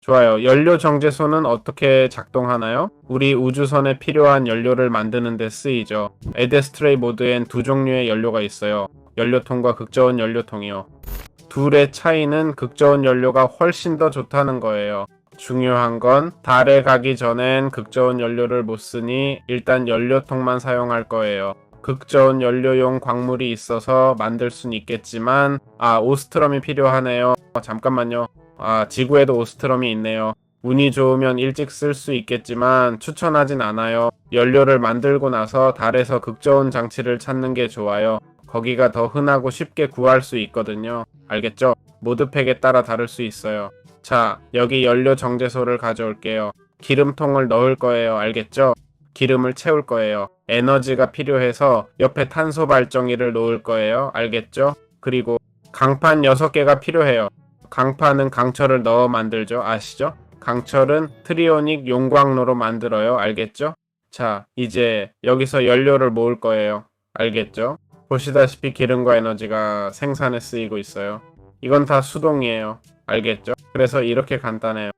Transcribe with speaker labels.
Speaker 1: 좋아요. 연료 정제소는 어떻게 작동하나요? 우리 우주선에 필요한 연료를 만드는 데 쓰이죠. 에데스트레이 모드엔 두 종류의 연료가 있어요. 연료통과 극저온 연료통이요. 둘의 차이는 극저온 연료가 훨씬 더 좋다는 거예요. 중요한 건 달에 가기 전엔 극저온 연료를 못 쓰니 일단 연료통만 사용할 거예요. 극저온 연료용 광물이 있어서 만들 순 있겠지만 아 오스트럼이 필요하네요. 어, 잠깐만요. 아 지구에도 오스트럼이 있네요. 운이 좋으면 일찍 쓸 수 있겠지만 추천하진 않아요. 연료를 만들고 나서 달에서 극저온 장치를 찾는 게 좋아요. 거기가 더 흔하고 쉽게 구할 수 있거든요. 알겠죠? 모드팩에 따라 다를 수 있어요. 자, 여기 연료 정제소를 가져올게요. 기름통을 넣을 거예요. 알겠죠? 기름을 채울 거예요. 에너지가 필요해서 옆에 탄소 발정기를 놓을 거예요. 알겠죠? 그리고 강판 6개가 필요해요. 강판은 강철을 넣어 만들죠. 아시죠? 강철은 트리오닉 용광로로 만들어요. 알겠죠? 자, 이제 여기서 연료를 모을 거예요. 알겠죠? 보시다시피 기름과 에너지가 생산에 쓰이고 있어요. 이건 다 수동이에요. 알겠죠? 그래서 이렇게 간단해요.